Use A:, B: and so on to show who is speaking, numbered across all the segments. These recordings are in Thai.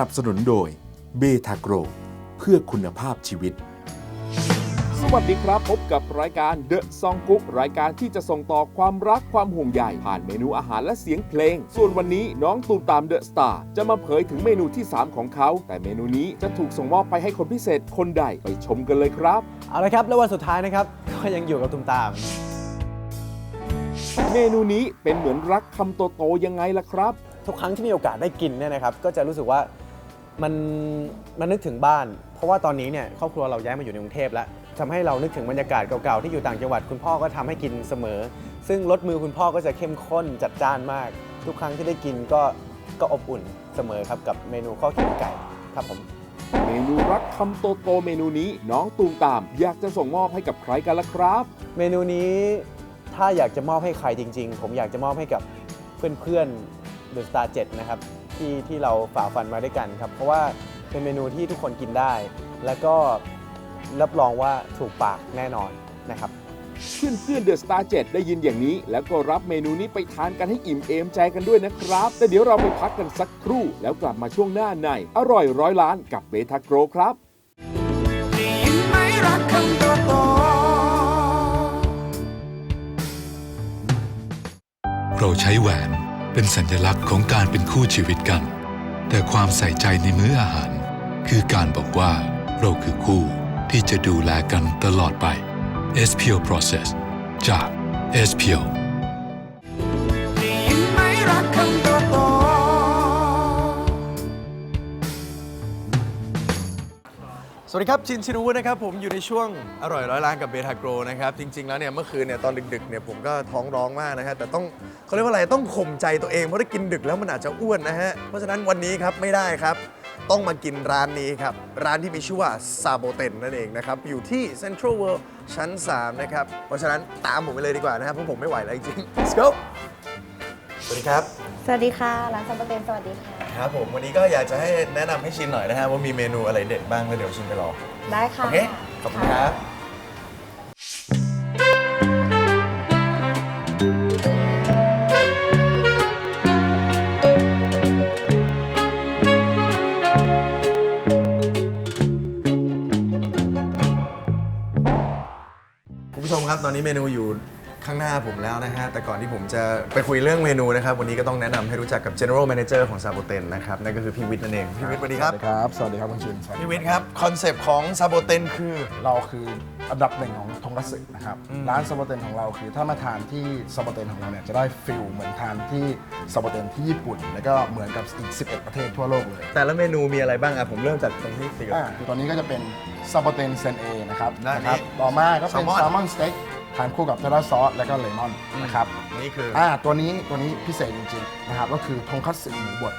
A: นับสนุนโดยเบทาโกรเพื่อคุณภาพชีวิต
B: สวัสดีครับ พบกับรายการ The Song Cook รายการที่จะส่งต่อความรักความห่วงใยผ่านเมนูอาหารและเสียงเพลง ส่วนวันนี้น้องตูมตามเดอะสตาร์จะมาเผยถึงเมนูที่ 3 ของเขา แต่เมนูนี้จะถูกส่งมอบไปให้คนพิเศษคนใดไปชมกันเลยครับ
C: เอาละครับ แล้ววันสุดท้ายนะครับก็ยังอยู่กับตุมตาม
B: เมนูนี้เป็นเหมือนรักคำโตๆยังไงล่ะครับ
C: ทุกครั้งที่มีโอกาสได้กินเนี่ยนะครับ ก็จะรู้สึกว่า มันมันนึกถึงบ้าน เพราะว่าตอนนี้เนี่ยครอบครัวเราย้ายมาอยู่ในกรุงเทพแล้วทำให้เรานึกถึงบรรยากาศเก่าๆที่อยู่ต่างจังหวัดคุณพ่อก็ทำให้กินเสมอ ซึ่งรสมือคุณพ่อก็จะเข้มข้นจัดจ้านมาก ทุกครั้งที่ได้กินก็ก็อบอุ่นเสมอครับกับเมนูข้าวเขียวไก่ครับผม
B: เมนูรักคำโตๆเมนูนี้น้องตูมตาม อยากจะส่งมอบให้กับใครกันล่ะครับ
C: เมนูนี้ถ้าอยากจะมอบให้ใครจริง ๆ ผมอยากจะมอบให้กับเพื่อนๆ เดอะสตาร์เนะครับที่ที่เราฝ่าฟันมาด้วยกันครับ เพราะว่าเป็นเมนูที่ทุกคนกินได้ แล้วก็รับรองว่าถูกปากแน่นอนนะครับ
B: เพื่อนเพื่อนเดอะสตาร์เได้ยินอย่างนี้ แล้วก็รับเมนูนี้ไปทานกันให้อิ่มเอมใจกันด้วยนะครับ แต่เดี๋ยวเราไปพักกันสักครู่ แล้วกลับมาช่วงหน้าใน อร่อยร้อยล้านกับเบทาโกรครับ
D: เราใช้แหวน เป็นสัญลักษณ์ของการเป็นคู่ชีวิตกัน แต่ความใส่ใจในมื้ออาหาร คือการบอกว่าเราคือคู่ที่จะดูแลกันตลอดไป SPO Process จาก SPO
E: สวัสดีครับ ชินชินวุฒินะครับ ผมอยู่ในช่วงอร่อยร้อยล้านกับเบทาโกรนะครับ จริง ๆ แล้วเนี่ยเมื่อคืนเนี่ยตอนดึกๆเนี่ยผมก็ท้องร้องมากนะฮะแต่ต้องเขาเรียกว่าอะไรต้องข่มใจตัวเองเพราะถ้ากินดึกแล้วมันอาจจะอ้วนนะฮะเพราะฉะนั้นวันนี้ครับไม่ได้ครับ ต้องมากินร้านนี้ครับ ร้านที่มีชื่อว่าซาโบเตนนั่นเองนะครับ อยู่ที่ Central World ชั้น 3 นะครับ เพราะฉะนั้นตามผมไปเลยดีกว่านะครับเพราะผมไม่ไหวแล้วจริงๆ let's go สวัสดีครับ
F: สวัสดีค่ะร้านซัมเปอร์เตนสวัสดีค่ะ
E: ครับผมวันนี้ก็อยากจะให้แนะนำให้ชินหน่อยนะฮะว่ามีเมนูอะไรเด็ดบ้างแล้วเดี๋ยวชินไปรอ
F: ได้ค่ะ
E: โอเคขอบคุณครับคุณผู้ชมครับตอนนี้เมนูอยู่ ข้างหน้าผมแล้วนะฮะ แต่ก่อนที่ผมจะไปคุยเรื่องเมนูนะครับ วันนี้ก็ต้องแนะนำให้รู้จักกับ General Manager ของซาโบเตนนะครับ นั่นก็คือพี่วิทย์นั่นเอง พี่วิทย์สวัสดีครับ
G: ครับ สวัสดีครับคุณชินสวัสดี
E: พี่วิทย์ครับ คอนเซปต์ของซาโบเตนคือ
G: เราคืออันดับหนึ่งของทงคัตสึนะครับ ร้านซาบะเตนของเราคือถ้ามาทานที่ซาบะเตนของเราเนี่ยจะได้ฟิลเหมือนทานที่ซาบะเตนที่ญี่ปุ่น แล้วก็เหมือนกับอีก 11 ประเทศทั่วโลกเลย
E: แต่ละเมนูมีอะไรบ้างอะ ผมเริ่มจากตรงที่สี่ก่อน
G: อ่าคือตอนนี้ก็จะเป็นซาบะเตนเซนเอนะครับ
E: ได้
G: นะครับ
E: นี่
G: ต่อมาก็เป็น
E: แซลมอน
G: แซลมอนสเต็ก ทานคู่กับทาราซอสแล้วก็เลมอนนะครับ
E: นี่คืออ
G: อ่าตัวนี้ตัวนี้พิเศษจริงๆนะครับก็คือทงคัตสึหมูบด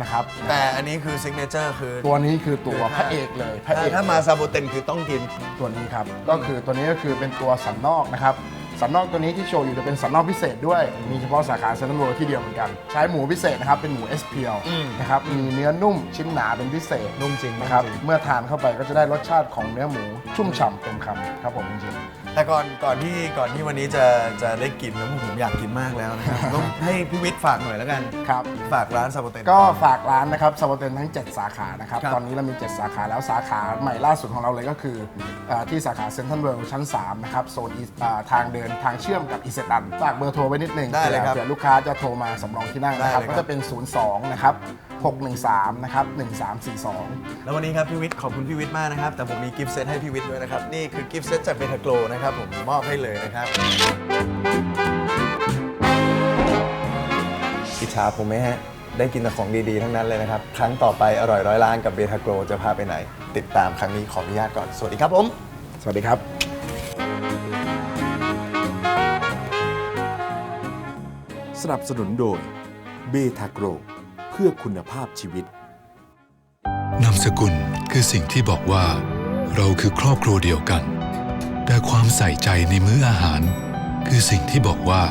G: นะครับ
E: แต่อันนี้คือซิกเนเจอร์คือ
G: ตัวนี้คือตัว
E: คือ
G: พระเอกเลยพระเอก
E: ถ้ามาซาโบเตนคือต้องกิน
G: ตัวนี้ครับก็คือตัวนี้ก็คือเป็นตัวสันนอกนะครับสันนอกตัวนี้ที่โชว์อยู่จะเป็นสันนอกพิเศษด้วย มีเฉพาะสาขาเซนทรัลเวิลด์ที่เดียวเหมือนกัน ใช้หมูพิเศษนะครับ เป็นหมู SPL
E: อืม
G: นะครับ มีเนื้อนุ่มชิ้นหนาเป็นพิเศษ
E: นุ่มจริง
G: นะครับ
E: นุ่มจริง
G: เมื่อทานเข้าไปก็จะได้รสชาติของเนื้อหมูชุ่มฉ่ำเต็มคำครับผมจริง
E: แต่ก่อนก่อนที่ก่อนที่วันนี้จะจะได้กินแล้วผมอยากกินมากแล้วนะครับ ต้องให้พี่วิทย์ฝากหน่อยแล้วกัน
G: ๆครับ
E: ฝากร้านซาโบเตน
G: ก็ฝากร้านนะครับซาบะเตนทั้ง 7 สาขานะครับ
E: ครับ
G: ตอนนี้เรามี 7 สาขาแล้วสาขาใหม่ล่าสุดของเราเลยก็คืออาที่สาขาเซ็นทรัลเวิลด์ชั้น 3 นะครับ โซน East อ่าทางเดินทางเชื่อมกับอิเซตันฝากเบอร์โทรไว้นิดนึง
E: ได้เลยครับ
G: เผื่อลูกค้าจะโทรมาสำรองที่นั่งนะครับ
E: ได้เลยครับ
G: ก็จะเป็น 02 นะครับ 613 นะครับ 1342
E: แล้ววันนี้ครับพี่วิทย์ขอบคุณพี่วิทย์มากนะครับ แต่ผมมีกิฟต์เซตให้พี่วิทย์ด้วยนะครับ นี่คือกิฟต์เซตจากเบทาโกลนะครับผมมอบให้เลยนะครับอิจฉาผมไหมฮะ ได้กินแต่ของดีๆ ทั้งนั้นเลยนะครับ ครั้งต่อไปอร่อยร้อยล้านกับเบทาโกลจะพาไปไหน ติดตามครั้งนี้ขออนุญาตก่อน สวัสดีครับผม
G: สวัสดีครับ
A: สนับสนุนโดยเบทาโกรเพื่อคุณภาพชีวิต
D: นามสกุลคือสิ่งที่บอกว่า เราคือครอบครัวเดียวกัน แต่ความใส่ใจในมื้ออาหาร คือสิ่งที่บอกว่า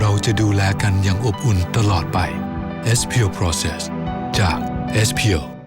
D: เราจะดูแลกันอย่างอบอุ่นตลอดไป SPO Process จาก SPO